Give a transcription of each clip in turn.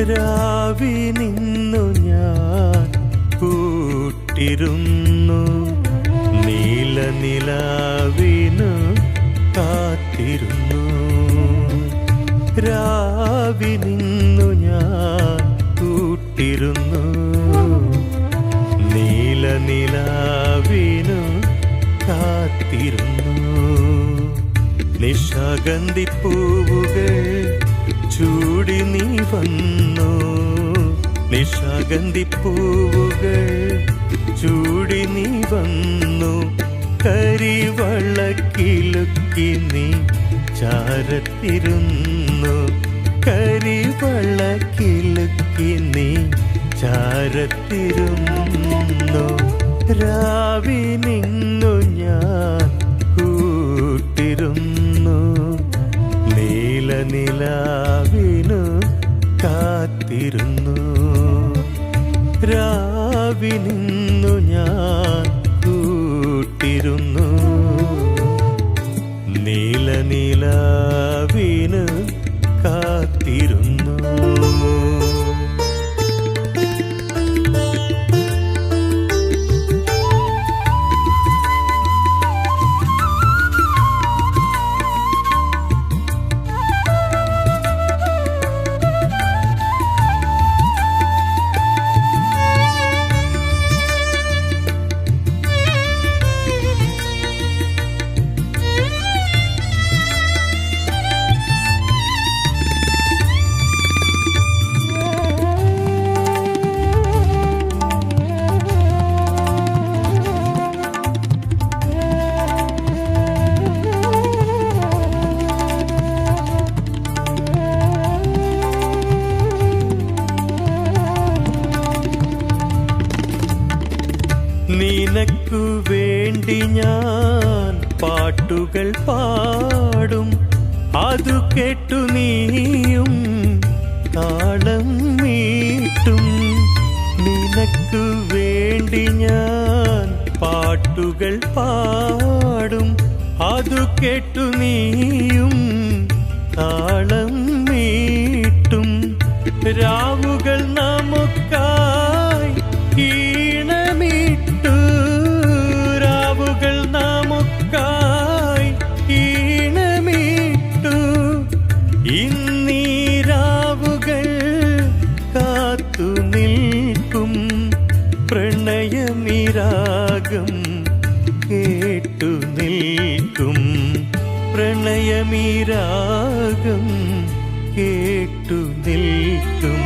രാവിനിന്നു ഞാൻ കൂട്ടിരുന്നു. നീല നിലാവിനു കാത്തിരുന്നു. രാവിനിന്നു ഞാൻ കൂട്ടിരുന്നു. നീല നിലാവിനു കാത്തിരുന്നു. നിശാഗന്ധി പൂവുകൾ ചൂടി നീ വന്നു. നിഷാഗന്ധിപ്പൂവുകൾ ചൂടി നീ വന്നു. കരിവളക്കിലുക്കി നീ ചാരത്തിരുന്നു. കരിവളക്കിലുക്കി നീ ചാരത്തിരുന്നു. രാവിനിന്നു ഞാൻ നിലാവിനു കാത്തിരുന്നു. രാവിനിന്നു ഞാൻ കൂട്ടിരുന്നു. നീല നിലാവിനു വേണ്ടി ഞാൻ പാട്ടുകൾ പാടും. അതു കേട്ടു നീയും താളം മീട്ടും നിനക്കു വേണ്ടി ഞാൻ പാട്ടുകൾ പാടും. അതു കേട്ടു നീയും താളം മീട്ടും രാവുകൾ നമുക്കായി പ്രണയമിരാഗം കേട്ടു നിൽക്കും. പ്രണയമിരാഗം കേട്ടു നിൽക്കും.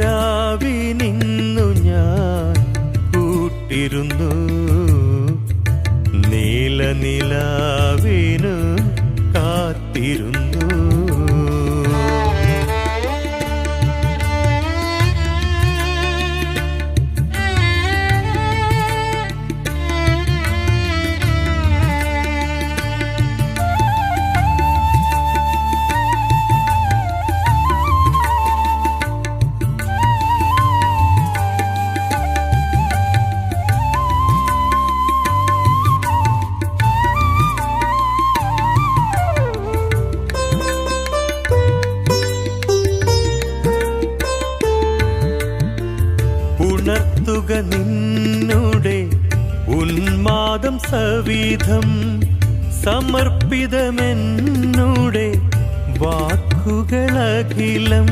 രാവിനിന്നു ഞാൻ കൂട്ടിരുന്നു. നീല നിലാവിനു കാത്തിരുന്നു. സവിധം സമർപ്പിതമെന്നുടെ വാക്കുകളഖിലം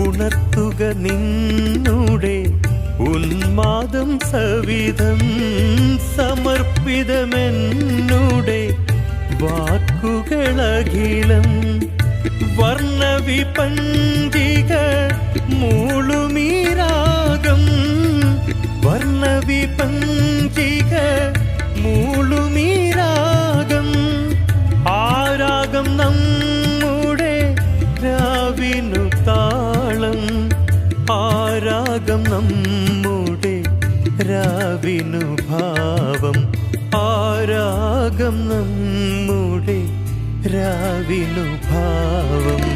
ഉണർത്തുക നിന്നുടെ ഉന്മാദം സവിധം സമർപ്പിതമെന്നുടെ വാക്കുകളഖിലം വർണ്ണവിപഞ്ചിക മൂളുമീരാഗം വർണ്ണവിപഞ്ചിക ആരാഗം രാവിനു താളം. ആരാഗം രാവിനു ഭാവം. ആരാഗം രാവിനു ഭാവം.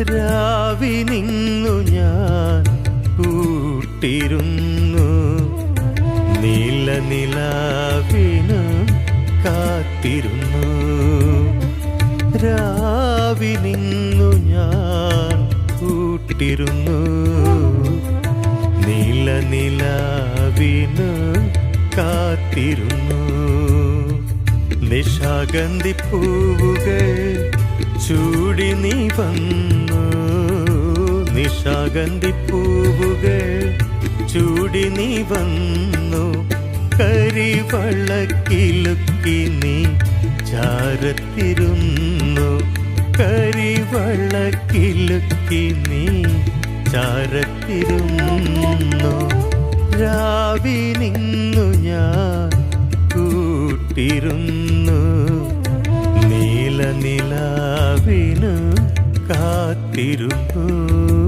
രാവിനിന്നു ഞാൻ കൂട്ടിരുന്നു. നിലാവിനു കാത്തിരുന്നു. രാവിനിന്നു ഞാൻ കൂട്ടി കൂട്ടിരുന്നു. നീല നിലാവിനു കാത്തിരുന്നു. നിശാഗന്ധി പൂവുകൾ ചൂടി നീ വന്നു. നിശാഗന്ധി പൂവുകൾ ചൂടി നീ വന്നു. കരിവളക്കിലുക്കി നീ ചാരത്തിരുന്നു. കരിവളക്കിലുക്കി നീ ചാരത്തിരുന്നു. രാവിനിന്നു ഞാൻ കൂട്ടിരുന്നു. നീല നിലാവിനു കാത്തിരുന്നു.